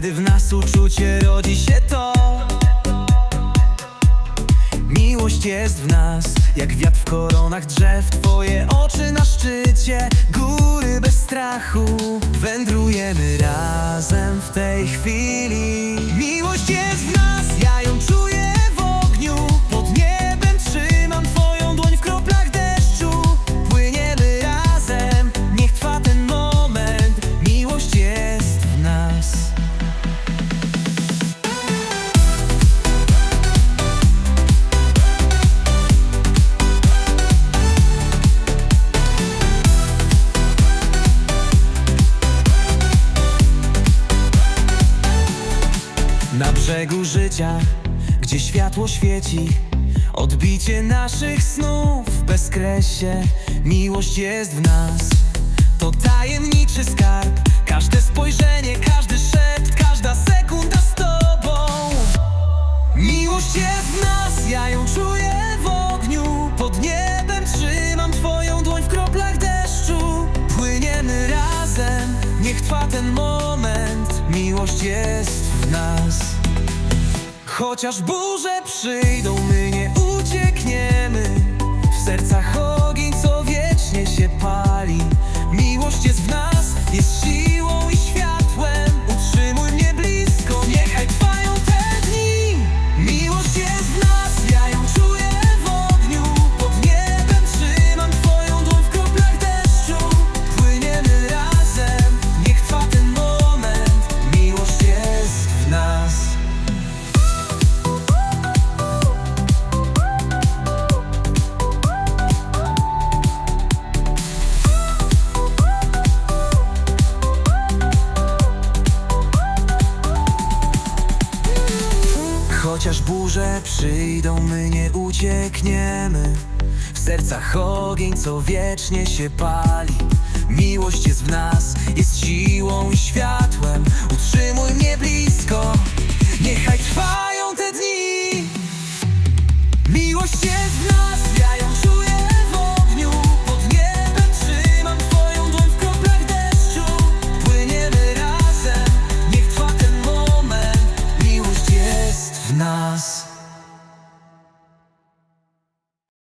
Kiedy w nas uczucie rodzi się to Miłość jest w nas, jak wiatr w koronach drzew Twoje oczy na szczycie, góry bez strachu Wędrujemy razem w tej chwili brzegu życia, gdzie światło świeci. Odbicie naszych snów w bezkresie. Miłość jest w nas. To tajemniczy skarb. Każde spojrzenie, każdy szept Każda sekunda z tobą. Miłość jest w nas, ja ją czuję w ogniu. Pod niebem trzymam twoją dłoń w kroplach deszczu. Płyniemy razem, niech trwa ten moment. Miłość jest w nas Chociaż burze przyjdą, my nie uciekniemy. W sercach ogień, co wiecznie się pali. Miłość jest w nas, jest siłą Chociaż burze przyjdą, my nie uciekniemy. W sercach ogień, co wiecznie się pali. Miłość jest w nas, jest siłą i światłem. Utrzymuj mnie blisko, Us.